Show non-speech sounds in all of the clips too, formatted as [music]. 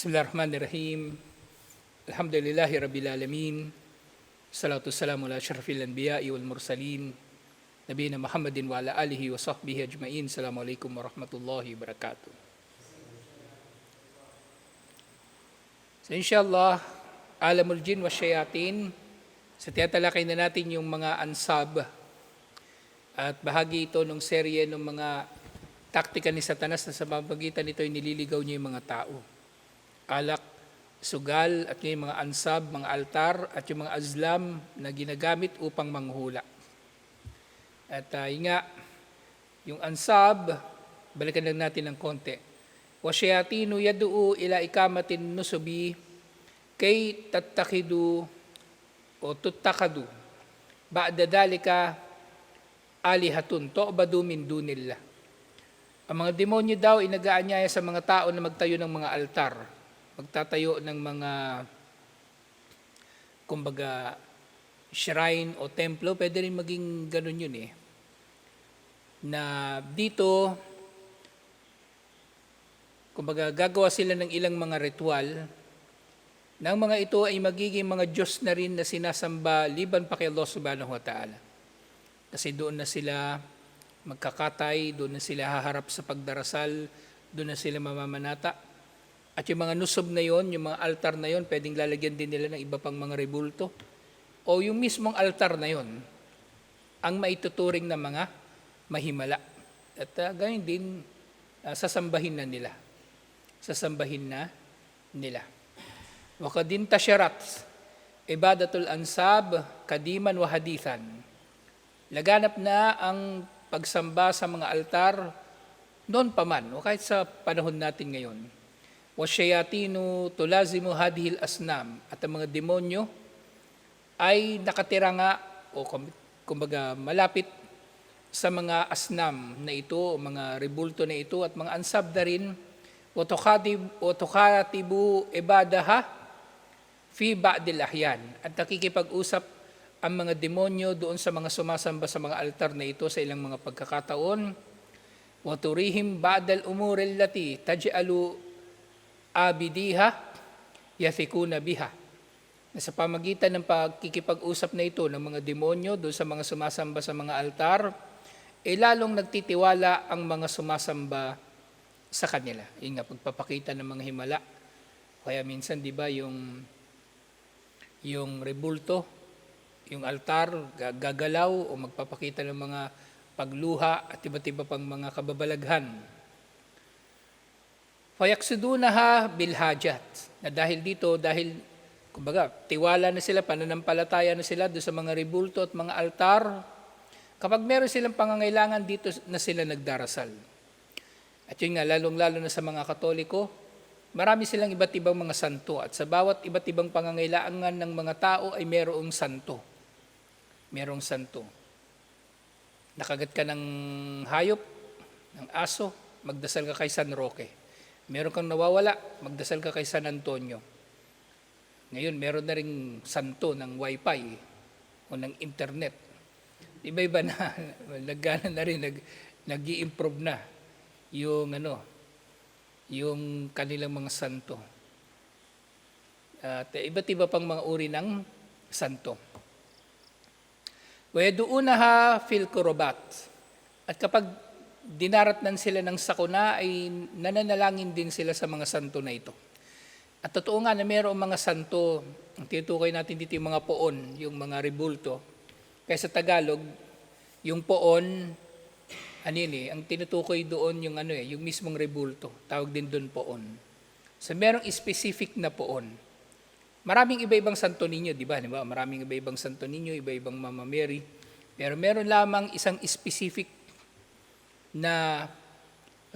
Bismillahirrahmanirrahim. Alhamdulillahi Rabbil Alamin. Salatu wassalamu ala asyrafil anbiya'i wal mursalin. Nabiyina Muhammadin wa ala alihi wa sahbihi ajma'in. Assalamualaikum warahmatullahi wabarakatuh. So inshallah, alamul jin wa syayatin. Sa tiyatalakay na natin yung mga ansab at bahagi ito ng serye ng mga taktika ni Satanas na sa pamamagitan nito ay nililigaw niya yung mga tao. Alak, sugal at yung mga ansab, mga altar at yung mga azlam na ginagamit upang manghula. At uh, yun nga, yung ansab, balikan lang natin ng konti. Wasyatinu yadu'u ila ikamatin nusubi kay tattakidu o tuttakadu ba'da dalika alihatun tu'badu min dunillah. Ang mga demonyo daw inagaanyaya sa mga tao na magtayo ng mga altar, magtatayo ng mga kumbaga shrine o templo, pwede rin maging ganun yun eh. Na dito, kumbaga gagawa sila ng ilang mga ritual, na mga ito ay magiging mga Diyos na rin na sinasamba liban pa kay Allah subhanahu wa ta'ala. Kasi doon na sila magkakatay, doon na sila haharap sa pagdarasal, doon na sila mamamanata. At yung mga nusob na yon, yung mga altar na yon, pwedeng lalagyan din nila ng iba pang mga rebulto. O yung mismong altar na yon, ang maituturing na mga mahimala. At uh, ganyan din, uh, sasambahin na nila. Sasambahin na nila. Wakadin tasyarat, ibadatul ansab, kadiman wa hadithan. Laganap na ang pagsamba sa mga altar noon pa man, o kahit sa panahon natin ngayon. Wasyayatinu tulazimu hadihil asnam. At ang mga demonyo ay nakatira nga o kumbaga malapit sa mga asnam na ito, o mga rebulto na ito. At mga ansab na rin o tukatibu ibadaha fi ba'dil ahyan. At nakikipag-usap ang mga demonyo doon sa mga sumasamba sa mga altar na ito sa ilang mga pagkakataon. Wa turihim ba'dal umuri allati taj'alu abidiha yathikuna biha na sa pamagitan ng pagkikipag-usap na ito ng mga demonyo doon sa mga sumasamba sa mga altar, eh lalong nagtitiwala ang mga sumasamba sa kanila. Yung nga, pagpapakita ng mga himala. Kaya minsan, di ba, yung, yung rebulto, yung altar, gagalaw o magpapakita ng mga pagluha at iba't iba pang mga kababalaghan. Fayaksudunaha bilhajat. Na dahil dito, dahil kumbaga, tiwala na sila, pananampalataya na sila doon sa mga rebulto at mga altar. Kapag meron silang pangangailangan, dito na sila nagdarasal. At yun nga, lalong-lalo na sa mga katoliko, marami silang iba't ibang mga santo. At sa bawat iba't ibang pangangailangan ng mga tao ay merong santo. Merong santo. Nakagat ka ng hayop, ng aso, magdasal ka kay San Roque. Meron kang nawawala, magdasal ka kay San Antonio. Ngayon, meron na ring santo ng wifi o ng internet. Iba-iba na, [laughs] naggana na rin, nag, nag improve na yung ano, yung kanilang mga santo. At iba't iba pang mga uri ng santo. Weduunaha fil kurobat. At kapag dinaratnan sila ng sakuna ay nananalangin din sila sa mga santo na ito. At totoo nga na mayroong mga santo, ang tinutukoy natin dito yung mga poon, yung mga rebulto. Kaya sa Tagalog, yung poon, ano eh, ang tinutukoy doon yung ano eh, yung mismong rebulto. Tawag din doon poon. So merong specific na poon. Maraming iba-ibang santo ninyo, di ba? Di ba? Maraming iba-ibang santo ninyo, iba-ibang Mama Mary. Pero meron lamang isang specific na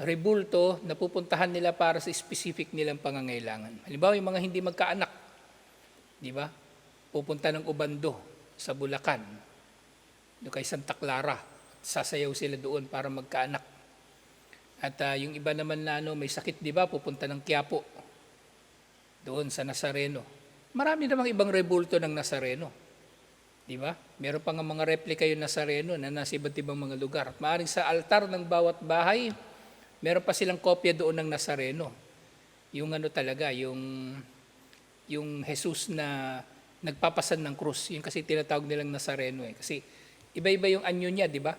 rebulto na pupuntahan nila para sa specific nilang pangangailangan. Halimbawa, yung mga hindi magkaanak, di ba? Pupunta ng Ubando sa Bulacan, do kay Santa Clara, sasayaw sila doon para magkaanak. At uh, yung iba naman na ano, may sakit, di ba? Pupunta ng Quiapo, doon sa Nazareno. Marami namang ibang rebulto ng Nazareno. Di ba? Meron pa nga mga replika yung Nazareno na nasa iba't ibang mga lugar. At maaaring sa altar ng bawat bahay, meron pa silang kopya doon ng Nazareno. yung ano talaga, yung yung Jesus na nagpapasan ng krus. Yung kasi tinatawag nilang Nazareno eh. Kasi iba-iba yung anyo niya, di ba?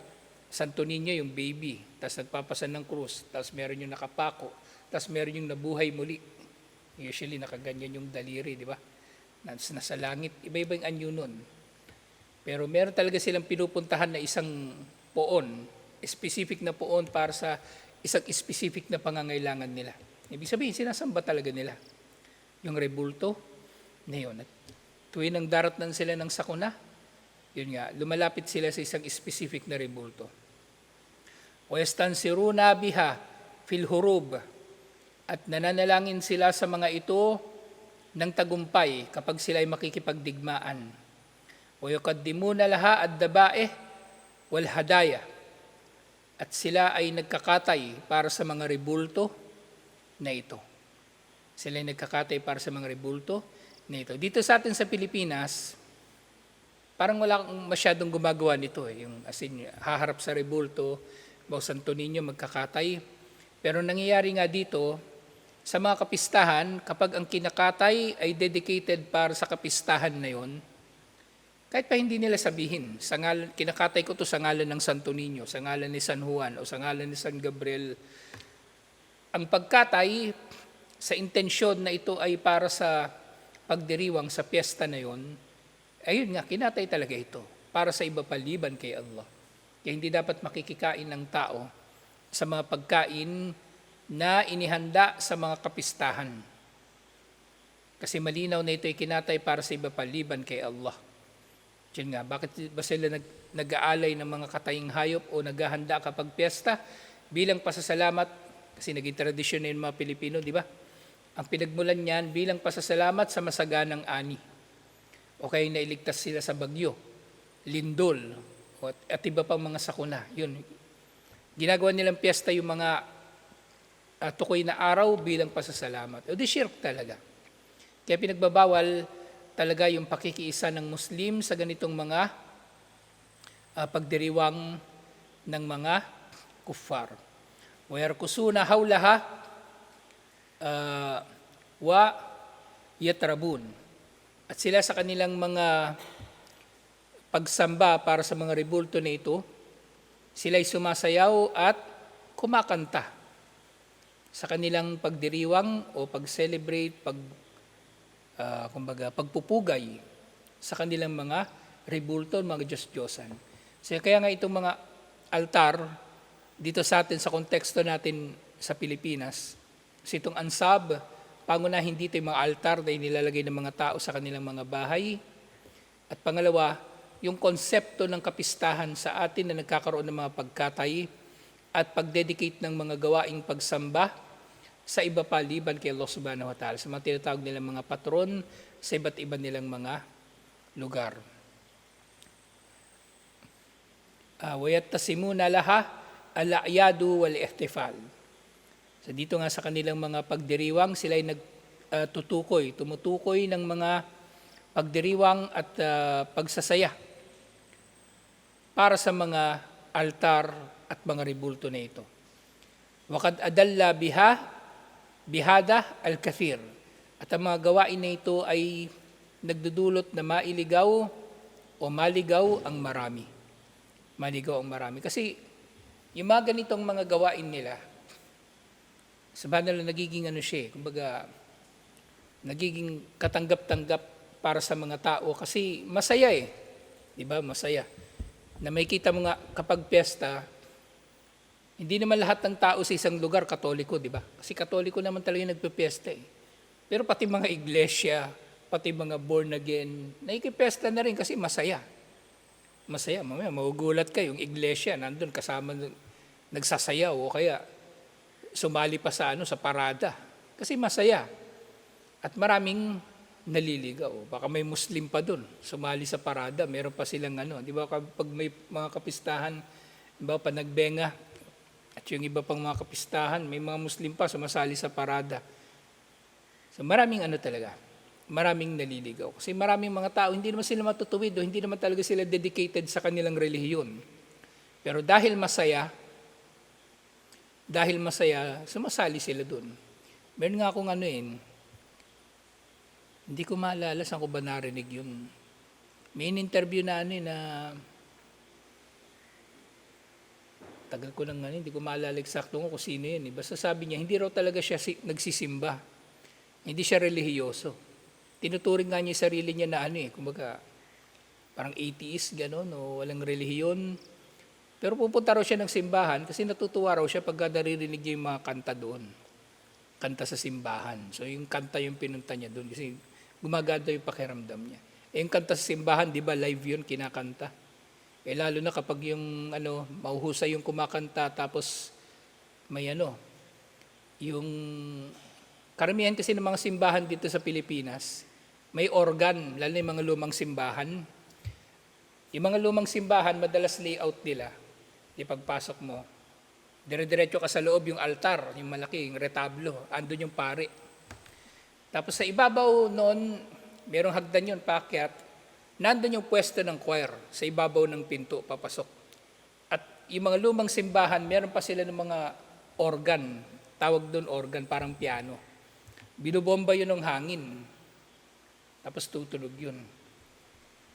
Santo Niño yung baby, tapos nagpapasan ng krus, tapos meron yung nakapako, tapos meron yung nabuhay muli. Usually nakaganyan yung daliri, di ba? Nas, nasa langit. Iba-iba yung anyo nun. Pero meron talaga silang pinupuntahan na isang poon, specific na poon para sa isang specific na pangangailangan nila. Ibig sabihin, sinasamba talaga nila. Yung rebulto, na yun. At tuwing nang daratnan sila ng sakuna, yun nga, lumalapit sila sa isang specific na rebulto. Wayastansiruna biha fil hurub at nananalangin sila sa mga ito ng tagumpay kapag sila ay makikipagdigmaan. Ad dabae wal hadaya. At sila ay nagkakatay para sa mga rebulto na ito. Sila ay nagkakatay para sa mga rebulto na ito. Dito sa atin sa Pilipinas, parang wala masyadong gumagawa nito. Eh. Yung, as haharap sa rebulto, Bao Santo Niño, magkakatay. Pero nangyayari nga dito, sa mga kapistahan, kapag ang kinakatay ay dedicated para sa kapistahan na yon, kahit pa hindi nila sabihin, sa ngalan, kinakatay ko to sa ngalan ng Santo Niño, sa ngalan ni San Juan o sa ngalan ni San Gabriel, ang pagkatay sa intensyon na ito ay para sa pagdiriwang sa piyesta na yon, ayun nga, kinatay talaga ito para sa iba paliban kay Allah. Kaya hindi dapat makikikain ng tao sa mga pagkain na inihanda sa mga kapistahan. Kasi malinaw na ito ay kinatay para sa iba paliban kay Allah. Diyan nga, bakit ba sila nag, nag-aalay ng mga kataying hayop o naghahanda kapag piyesta bilang pasasalamat? Kasi naging tradisyon na yung mga Pilipino, di ba? Ang pinagmulan niyan bilang pasasalamat sa masaganang ani. O kaya nailigtas sila sa bagyo, lindol, at, at iba pang mga sakuna. Yun. Ginagawa nilang piyesta yung mga uh, tukoy na araw bilang pasasalamat. O di shirk talaga. Kaya pinagbabawal talaga yung pakikiisa ng Muslim sa ganitong mga uh, pagdiriwang ng mga kuffar. Wa yarkusuna hawlaha uh, wa yatrabun. At sila sa kanilang mga pagsamba para sa mga rebulto na ito, sila'y sumasayaw at kumakanta sa kanilang pagdiriwang o pag-celebrate, pag uh, kumbaga, pagpupugay sa kanilang mga rebulto, mga Diyos-Diyosan. So, kaya nga itong mga altar, dito sa atin, sa konteksto natin sa Pilipinas, kasi itong ansab, pangunahin dito yung mga altar na inilalagay ng mga tao sa kanilang mga bahay. At pangalawa, yung konsepto ng kapistahan sa atin na nagkakaroon ng mga pagkatay at pagdedicate ng mga gawaing pagsamba sa iba pa liban kay Allah subhanahu wa ta'ala, sa mga tinatawag nilang mga patron sa iba't iba nilang mga lugar. Uh, Wayattasimuna laha al-a'yadu wal-ihtifal. So dito nga sa kanilang mga pagdiriwang, sila ay nagtutukoy, uh, tumutukoy ng mga pagdiriwang at uh, pagsasaya para sa mga altar at mga ribulto na ito. Wakad adalla biha, bihada al-kathir. At ang mga gawain na ito ay nagdudulot na mailigaw o maligaw ang marami. Maligaw ang marami. Kasi yung mga ganitong mga gawain nila, sa banal na nagiging ano siya, kumbaga, nagiging katanggap-tanggap para sa mga tao kasi masaya eh. Di ba? Masaya. Na may kita mo nga kapag piyesta, hindi naman lahat ng tao sa isang lugar katoliko, di ba? Kasi katoliko naman talaga yung nagpipiesta eh. Pero pati mga iglesia, pati mga born again, naikipesta na rin kasi masaya. Masaya, mamaya magugulat ka yung iglesia, nandun kasama nagsasayaw o kaya sumali pa sa ano sa parada kasi masaya. At maraming naliligaw. Baka may Muslim pa doon, sumali sa parada, meron pa silang ano, di ba pag may mga kapistahan, di ba pa nagbenga, at yung iba pang mga kapistahan, may mga Muslim pa sumasali sa parada. So maraming ano talaga, maraming naliligaw. Kasi maraming mga tao, hindi naman sila matutuwid o hindi naman talaga sila dedicated sa kanilang relihiyon. Pero dahil masaya, dahil masaya, sumasali sila doon. Meron nga akong ano eh, hindi ko maalala saan ko ba narinig yun. May in-interview na ano eh, na tagal ko nang ano, hindi ko maalala eksakto kung sino yun. Eh. Basta sabi niya, hindi raw talaga siya si, nagsisimba. Hindi siya relihiyoso. Tinuturing nga niya sarili niya na ano eh, kumbaga, parang atheist, gano'n, o walang relihiyon. Pero pupunta raw siya ng simbahan kasi natutuwa raw siya pagka naririnig niya yung mga kanta doon. Kanta sa simbahan. So yung kanta yung pinunta niya doon kasi gumaganda yung pakiramdam niya. Eh yung kanta sa simbahan, di ba live yun, kinakanta. Eh lalo na kapag yung ano, mauhusay yung kumakanta tapos may ano, yung karamihan kasi ng mga simbahan dito sa Pilipinas, may organ, lalo na yung mga lumang simbahan. Yung mga lumang simbahan, madalas layout nila, di pagpasok mo, dire-diretso ka sa loob yung altar, yung malaki, yung retablo, andun yung pare. Tapos sa ibabaw noon, merong hagdan yun, paakyat, nandun yung pwesto ng choir sa ibabaw ng pinto, papasok. At yung mga lumang simbahan, meron pa sila ng mga organ, tawag doon organ, parang piano. Binubomba yun ng hangin. Tapos tutunog yun.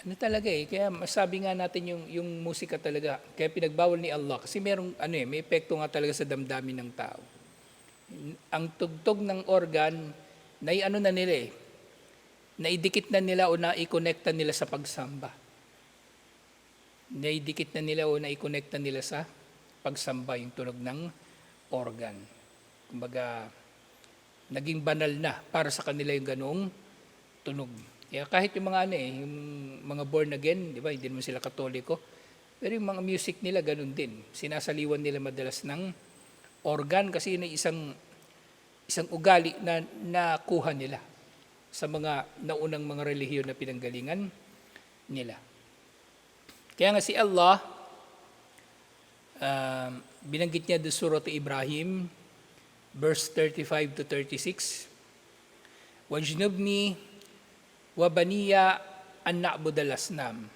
Ano talaga eh, kaya masabi nga natin yung, yung musika talaga, kaya pinagbawal ni Allah, kasi merong, ano eh, may epekto nga talaga sa damdamin ng tao. Ang tugtog ng organ, na ano na nila eh, naidikit na nila o naikonekta nila sa pagsamba. Naidikit na nila o naikonekta nila sa pagsamba yung tunog ng organ. Kumbaga, naging banal na para sa kanila yung ganong tunog. Kaya kahit yung mga ano eh, yung mga born again, di ba, hindi naman sila katoliko, pero yung mga music nila ganun din. Sinasaliwan nila madalas ng organ kasi yun ay isang isang ugali na nakuha nila sa mga naunang mga relihiyon na pinanggalingan nila. Kaya nga si Allah, um, binanggit niya doon surat Ibrahim, verse 35 to 36, Wajnubni wa baniya an na'budal asnam.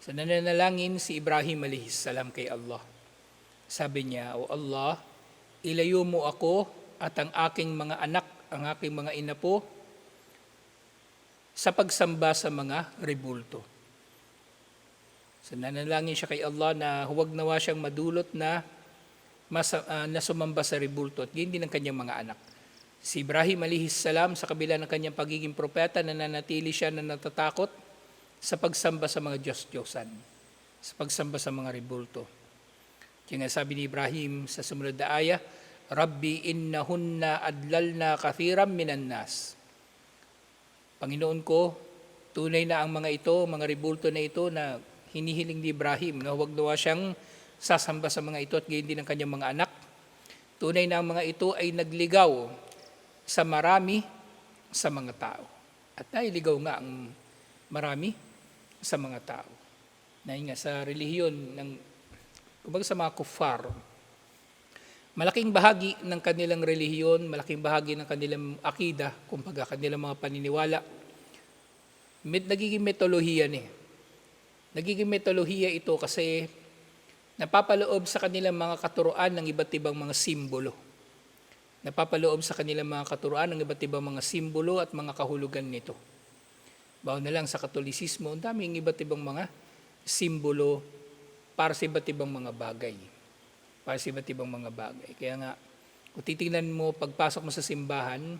So nananalangin si Ibrahim alaihi salam kay Allah. Sabi niya, O Allah, ilayo mo ako at ang aking mga anak, ang aking mga inapo, sa pagsamba sa mga rebulto. So nanalangin siya kay Allah na huwag nawa siyang madulot na, masa, uh, na sumamba sa rebulto at hindi ng kanyang mga anak. Si Ibrahim alihis salam sa kabila ng kanyang pagiging propeta nananatili siya na natatakot sa pagsamba sa mga Diyos-Diyosan, sa pagsamba sa mga rebulto. Kaya nga sabi ni Ibrahim sa sumunod na aya, Rabbi innahunna adlalna kathiram minan nas. Panginoon ko, tunay na ang mga ito, mga rebulto na ito na hinihiling ni Ibrahim na huwag daw siyang sasamba sa mga ito at gayon din ang kanyang mga anak. Tunay na ang mga ito ay nagligaw sa marami sa mga tao. At nailigaw nga ang marami sa mga tao. Dahil nga sa relihiyon ng kumbaga sa mga kuffar, malaking bahagi ng kanilang relihiyon, malaking bahagi ng kanilang akida, kumbaga kanilang mga paniniwala, med, nagiging metolohiya ni. Nagiging metolohiya ito kasi napapaloob sa kanilang mga katuroan ng iba't ibang mga simbolo. Napapaloob sa kanilang mga katuroan ng iba't ibang mga simbolo at mga kahulugan nito. Bawa na lang sa katolisismo, ang daming iba't ibang mga simbolo para sa iba't ibang mga bagay. Para sa iba't ibang mga bagay. Kaya nga, kung titingnan mo, pagpasok mo sa simbahan,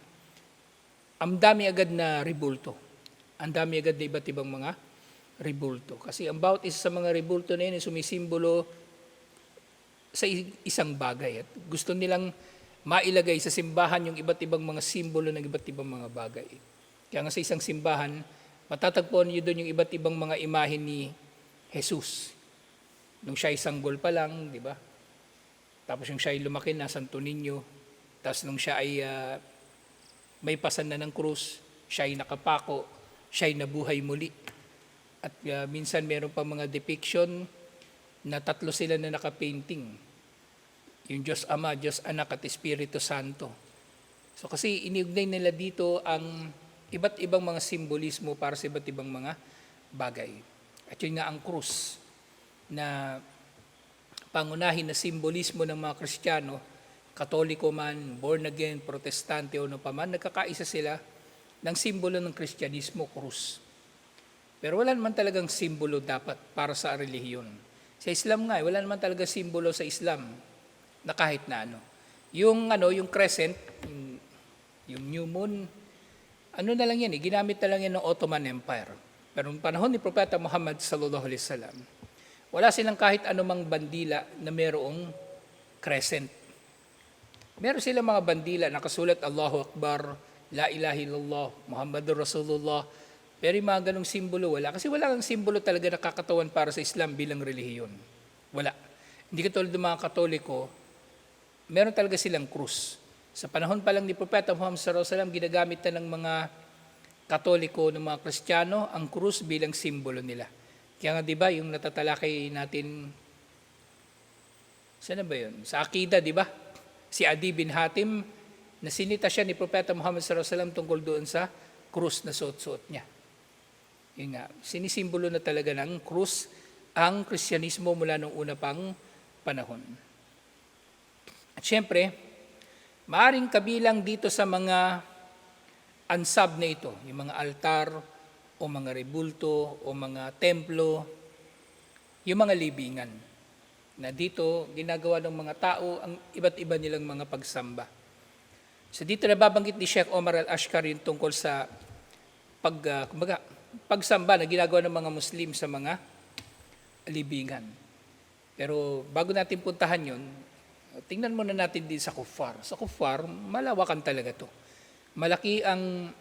ang dami agad na ribulto. Ang dami agad na iba't ibang mga ribulto. Kasi ang bawat isa sa mga ribulto na yun ay sumisimbolo sa isang bagay. At gusto nilang mailagay sa simbahan yung iba't ibang mga simbolo ng iba't ibang mga bagay. Kaya nga sa isang simbahan, matatagpuan niyo doon yung iba't ibang mga imahe ni Jesus. Nung siya ay sanggol pa lang, di ba? Tapos yung siya ay lumaki na Santo Niño. Tapos nung siya ay uh, may pasan na ng krus, siya ay nakapako, siya ay nabuhay muli. At uh, minsan meron pa mga depiction na tatlo sila na nakapainting yung Diyos Ama, Diyos Anak at Espiritu Santo. So kasi iniugnay nila dito ang iba't ibang mga simbolismo para sa iba't ibang mga bagay. At yun nga ang krus na pangunahin na simbolismo ng mga Kristiyano katoliko man, born again, protestante o ano pa man, nagkakaisa sila ng simbolo ng Kristyanismo, krus. Pero wala naman talagang simbolo dapat para sa relihiyon. Sa Islam nga, eh, wala naman talaga simbolo sa Islam na kahit na ano. Yung ano, yung crescent, yung, yung new moon, ano na lang yan, eh, ginamit na lang yan ng Ottoman Empire. Pero noong panahon ni Propeta Muhammad sallallahu alaihi wasallam, wala silang kahit anumang bandila na mayroong crescent. Meron silang mga bandila nakasulat Allahu Akbar, La ilaha illallah, Muhammadur Rasulullah. Pero yung mga ganong simbolo, wala. Kasi wala kang simbolo talaga nakakatawan para sa Islam bilang relihiyon. Wala. Hindi katulad ng mga katoliko, meron talaga silang krus. Sa panahon pa lang ni Propeta Muhammad sallallahu alaihi wasallam, ginagamit na ng mga katoliko, ng mga kristyano, ang krus bilang simbolo nila. Kaya nga 'di ba, yung natatalakay natin Saan ba yun? Sa Akida, di ba? Si Adi bin Hatim, na sinita siya ni Propeta Muhammad sallallahu alaihi wasallam tungkol doon sa krus na suot-suot niya. Yun nga, sinisimbolo na talaga ng krus ang Kristyanismo mula nung una pang panahon. At syempre, maaring kabilang dito sa mga ansab na ito, yung mga altar o mga rebulto o mga templo, yung mga libingan na dito ginagawa ng mga tao ang iba't iba nilang mga pagsamba. So dito nababanggit ni Sheikh Omar Al-Ashkar yung tungkol sa pag, uh, kumbaga, pagsamba na ginagawa ng mga Muslim sa mga libingan. Pero bago natin puntahan yun, tingnan muna natin din sa kuffar. Sa kuffar, malawakan talaga to. Malaki ang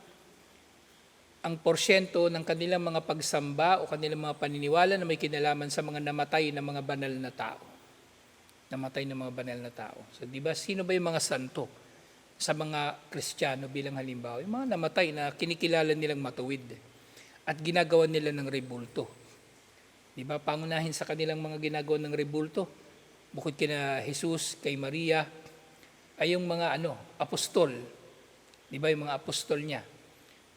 ang porsyento ng kanilang mga pagsamba o kanilang mga paniniwala na may kinalaman sa mga namatay na mga banal na tao. Namatay na mga banal na tao. So, di ba, sino ba yung mga santo sa mga Kristiyano bilang halimbawa? Yung mga namatay na kinikilala nilang matuwid at ginagawa nila ng rebulto. Di ba, pangunahin sa kanilang mga ginagawa ng rebulto, bukod kina Jesus, kay Maria, ay yung mga ano, apostol. Di ba, yung mga apostol niya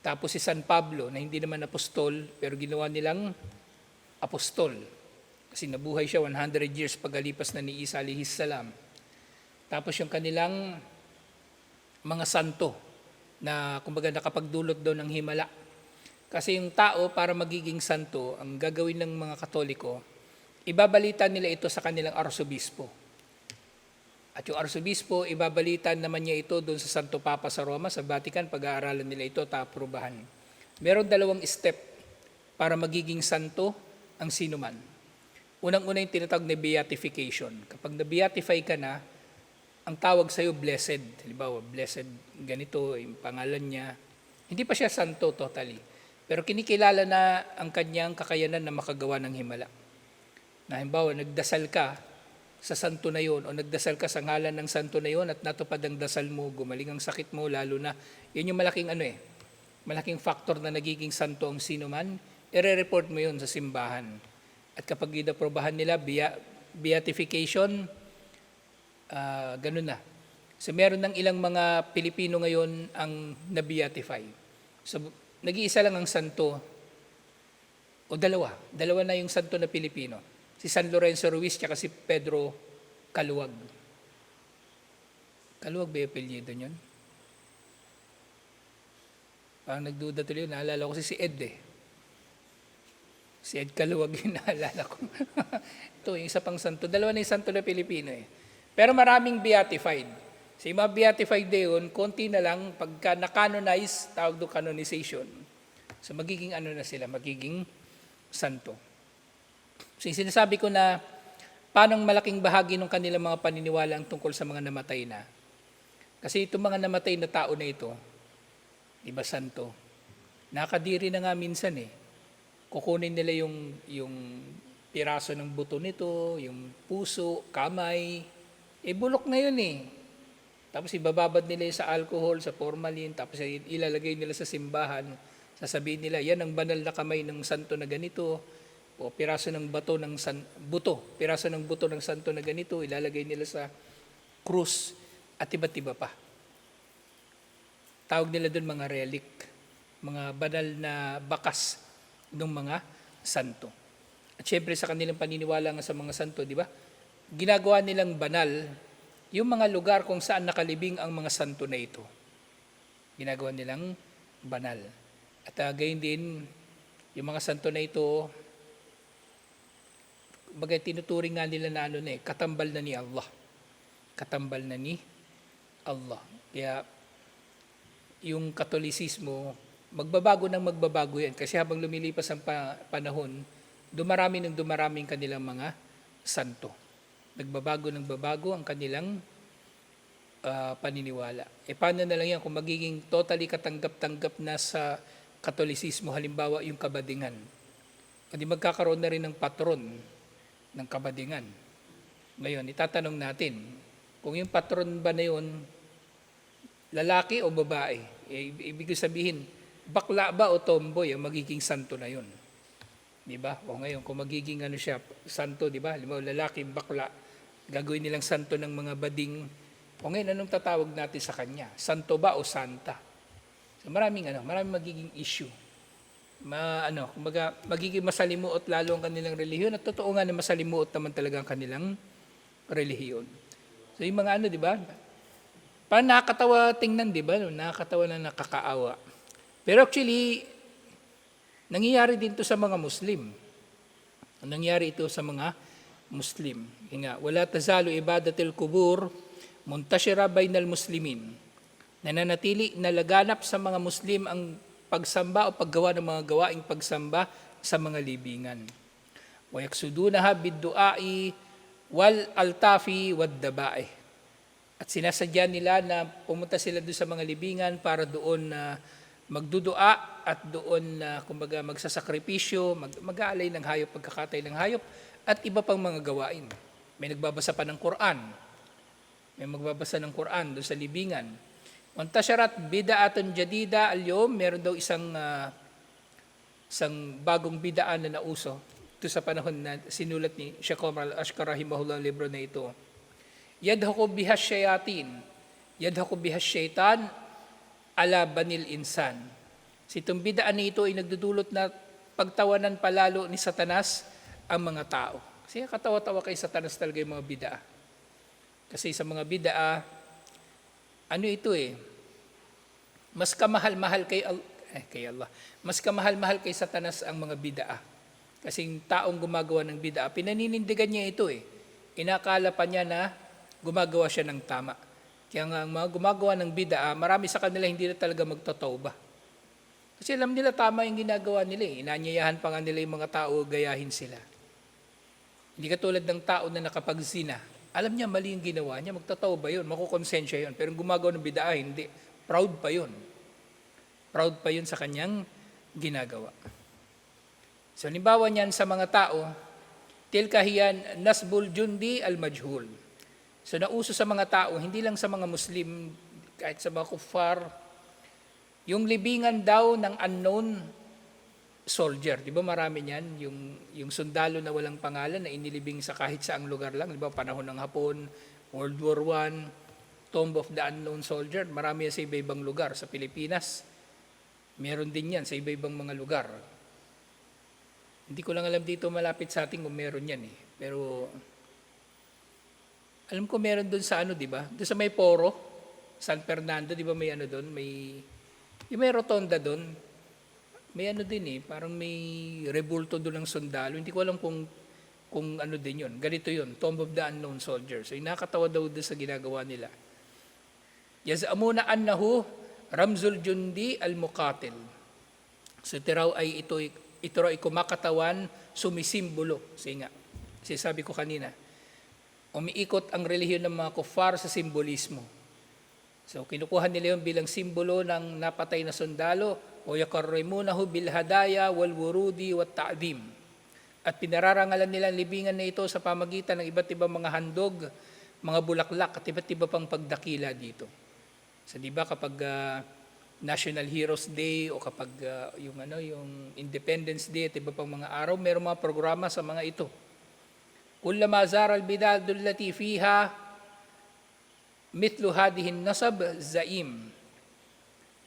tapos si San Pablo, na hindi naman apostol, pero ginawa nilang apostol. Kasi nabuhay siya 100 years pagalipas na ni Isa alihis salam. Tapos yung kanilang mga santo, na kumbaga nakapagdulot daw ng himala. Kasi yung tao, para magiging santo, ang gagawin ng mga katoliko, ibabalita nila ito sa kanilang arsobispo. At yung arsobispo, ibabalitan naman niya ito doon sa Santo Papa sa Roma, sa Vatican, pag-aaralan nila ito, taaprubahan. Meron dalawang step para magiging santo ang sinuman. Unang-una yung tinatawag na beatification. Kapag na-beatify ka na, ang tawag sa iyo blessed. Halimbawa, blessed ganito, yung pangalan niya. Hindi pa siya santo totally. Pero kinikilala na ang kanyang kakayanan na makagawa ng himala. Na halimbawa, nagdasal ka, sa santo na yon o nagdasal ka sa ngalan ng santo na yon at natupad ang dasal mo, gumaling ang sakit mo, lalo na, yun yung malaking ano eh, malaking factor na nagiging santo ang sino man, ire-report mo yon sa simbahan. At kapag inaprobahan nila, beatification, uh, ganun na. So meron ng ilang mga Pilipino ngayon ang na-beatify. So nag-iisa lang ang santo, o dalawa, dalawa na yung santo na Pilipino si San Lorenzo Ruiz at si Pedro Kaluwag. Kaluwag ba yung apelyido yun? Parang nagduda tuloy yun. Naalala ko si si Ed eh. Si Ed Kaluwag yung [laughs] naalala ko. [laughs] Ito, yung isa pang santo. Dalawa na yung santo na Pilipino eh. Pero maraming beatified. Si mga beatified day yun, konti na lang, pagka na-canonize, tawag do canonization. So magiging ano na sila, magiging santo. Yung sinasabi ko na paano malaking bahagi ng kanilang mga paniniwala ang tungkol sa mga namatay na. Kasi itong mga namatay na tao na ito, di ba santo, nakadiri na nga minsan eh. Kukunin nila yung, yung piraso ng buto nito, yung puso, kamay, eh bulok na yun eh. Tapos ibababad nila sa alcohol, sa formalin, tapos ilalagay nila sa simbahan. Sasabihin nila, yan ang banal na kamay ng santo na ganito o piraso ng bato ng san, buto, piraso ng buto ng santo na ganito, ilalagay nila sa krus at iba't iba pa. Tawag nila doon mga relic, mga banal na bakas ng mga santo. At syempre sa kanilang paniniwala nga sa mga santo, di ba? Ginagawa nilang banal yung mga lugar kung saan nakalibing ang mga santo na ito. Ginagawa nilang banal. At uh, gayon din, yung mga santo na ito, bagay tinuturing nga nila na ano eh, katambal na ni Allah. Katambal na ni Allah. Kaya yung katolisismo, magbabago ng magbabago yan. Kasi habang lumilipas ang pa- panahon, dumarami ng dumarami ang kanilang mga santo. Nagbabago ng babago ang kanilang ah, paniniwala. E paano na lang yan kung magiging totally katanggap-tanggap na sa katolisismo, halimbawa yung kabadingan. Hindi magkakaroon na rin ng patron ng kabadingan. Ngayon, itatanong natin, kung yung patron ba na yun, lalaki o babae? E, ibig sabihin, bakla ba o tomboy ang magiging santo na yun? Di ba? O ngayon, kung magiging ano siya, santo, di ba? Halimbawa, lalaki, bakla, gagawin nilang santo ng mga bading. O ngayon, anong tatawag natin sa kanya? Santo ba o santa? So maraming ano, maraming magiging issue. Ma, ano, kumbaga, magiging masalimuot lalo ang kanilang relihiyon at totoo nga na masalimuot naman talaga ang kanilang relihiyon. So yung mga ano, di ba? Parang nakakatawa tingnan, di ba? Nakakatawa na nakakaawa. Pero actually, nangyayari din to sa mga Muslim. Nangyayari ito sa mga Muslim. Nga, wala tazalu ibadatil kubur, muntashira bainal muslimin. Nananatili na laganap sa mga Muslim ang pagsamba o paggawa ng mga gawaing pagsamba sa mga libingan. Wayaksudunaha bidduai wal altafi wad dabae. At sinasadya nila na pumunta sila doon sa mga libingan para doon na magdudua at doon na kumbaga magsasakripisyo, mag, mag-aalay ng hayop, pagkakatay ng hayop at iba pang mga gawain. May nagbabasa pa ng Quran. May magbabasa ng Quran doon sa libingan. Wantasyarat bida'atun jadida al-yom, meron daw isang ah, isang bagong bidaan na nauso ito sa panahon na sinulat ni Sheikh Omar al-Ashkar rahimahullah ang libro na ito. Yadhaku biha syayatin, yadhaku biha syaitan ala banil insan. Si itong bidaan na ito ay nagdudulot na pagtawanan palalo ni Satanas ang mga tao. Kasi katawa-tawa kay Satanas talaga yung mga bidaa. Kasi sa mga bidaa, ano ito eh, mas kamahal-mahal kay, Al- eh, kay Allah, mas kamahal-mahal kay Satanas ang mga bidaa. Kasi yung taong gumagawa ng bidaa, pinaninindigan niya ito eh. Inakala pa niya na gumagawa siya ng tama. Kaya nga ang mga gumagawa ng bidaa, marami sa kanila hindi na talaga magtotauba. Kasi alam nila tama yung ginagawa nila eh. Inanyayahan pa nga nila yung mga tao, gayahin sila. Hindi katulad ng tao na nakapagzina. Alam niya mali yung ginawa niya, magtotauba yun, makukonsensya yun. Pero gumagawa ng bidaa, hindi. Proud pa yun. Proud pa yun sa kanyang ginagawa. So, halimbawa niyan sa mga tao, tilka hiyan nasbul jundi al majhul. So, nauso sa mga tao, hindi lang sa mga Muslim, kahit sa mga kuffar, yung libingan daw ng unknown soldier. Di ba marami niyan? Yung, yung sundalo na walang pangalan na inilibing sa kahit saang lugar lang. Di ba panahon ng Hapon, World War I, Tomb of the Unknown Soldier. Marami yan sa iba-ibang lugar. Sa Pilipinas, meron din yan sa iba-ibang mga lugar. Hindi ko lang alam dito malapit sa atin kung meron yan eh. Pero alam ko meron doon sa ano, di ba? Doon sa may Poro, San Fernando, di ba may ano doon? May, yung may rotonda doon. May ano din eh, parang may rebulto doon ng sundalo. Hindi ko alam kung kung ano din yun. Ganito yun, Tomb of the Unknown Soldier. So, nakakatawa daw doon sa ginagawa nila. Yazamuna annahu Ramzul Jundi al-Muqatil. So, ito raw ay ito, ito ay kumakatawan, sumisimbolo. Kasi nga, kasi sabi ko kanina, umiikot ang relihiyon ng mga kufar sa simbolismo. So, kinukuha nila yun bilang simbolo ng napatay na sundalo, wal wurudi wat ta'dim. At pinararangalan nila ang libingan na ito sa pamagitan ng iba't ibang mga handog, mga bulaklak at iba't iba pang pagdakila dito. So di ba kapag ah, National Heroes Day o kapag ah, yung ano yung Independence Day at iba pang mga araw, mayroong mga programa sa mga ito. Kullama zara allati fiha mithlu hadhihi nasab zaim.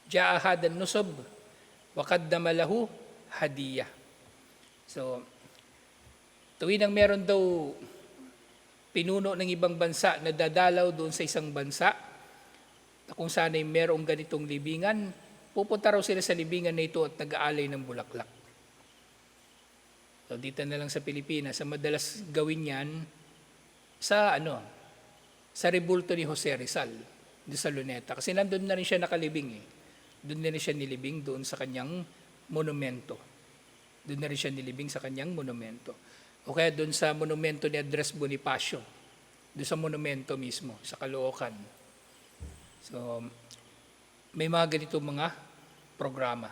Jaa hada nusab wa qaddama lahu hadiyah. So, tuwing ang meron daw pinuno ng ibang bansa na dadalaw doon sa isang bansa na kung saan ay merong ganitong libingan, pupunta raw sila sa libingan na ito at nag-aalay ng bulaklak. So dito na lang sa Pilipinas, ang madalas gawin yan sa ano, sa rebulto ni Jose Rizal, doon sa Luneta. Kasi nandun na rin siya nakalibing eh. Doon na rin siya nilibing doon sa kanyang monumento. Doon na rin siya nilibing sa kanyang monumento. O kaya doon sa monumento ni Andres Bonifacio. Doon sa monumento mismo, sa Caloocan. So, may mga ganito mga programa.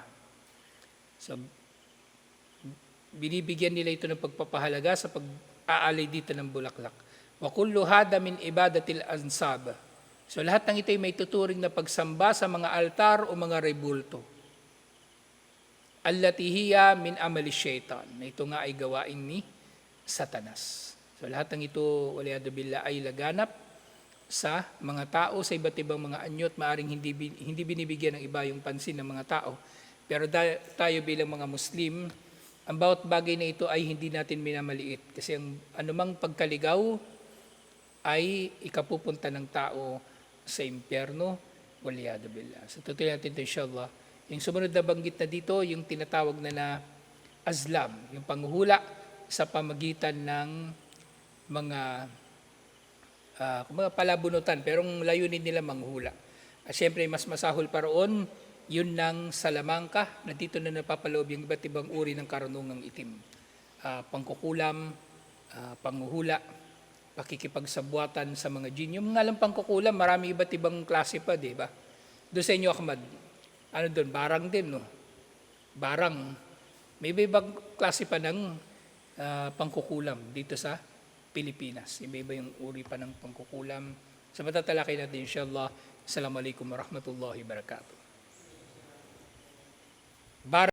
So, binibigyan nila ito ng pagpapahalaga sa pag-aalay dito ng bulaklak. Wa kullu hada min ibadatil ansab. So lahat ng ito ay may tuturing na pagsamba sa mga altar o mga rebulto. Allati hiya min amali syaitan. Na ito nga ay gawain ni Satanas. So lahat ng ito, waliyadu billah, ay laganap sa mga tao, sa iba't ibang mga anyo at maaring hindi, hindi binibigyan ng iba yung pansin ng mga tao. Pero tayo bilang mga Muslim, ang bawat bagay na ito ay hindi natin minamaliit. Kasi ang anumang pagkaligaw ay ikapupunta ng tao sa impyerno, billah. So tutuloy natin ito inshallah. Yung sumunod na banggit na dito, yung tinatawag na na azlam, yung panghuhula sa pamagitan ng mga uh, kumbaga palabunutan, pero ang layunin nila manghula. At syempre, mas masahol pa roon, yun ng salamangka, na dito na napapaloob yung iba't ibang uri ng karunungang itim. Ah, pangkukulam, ah, panghuhula, pakikipagsabuatan sa mga jin. Yung nga lang pangkukulam, marami iba't ibang klase pa, di ba? Doon sa inyo, Ahmad, ano doon, barang din, no? Barang. May ibang klase pa ng uh, pangkukulam dito sa Pilipinas. Iba-iba yung uri pa ng pangkukulam. Sa matatalakay natin, inshallah. Assalamualaikum warahmatullahi wabarakatuh. Bar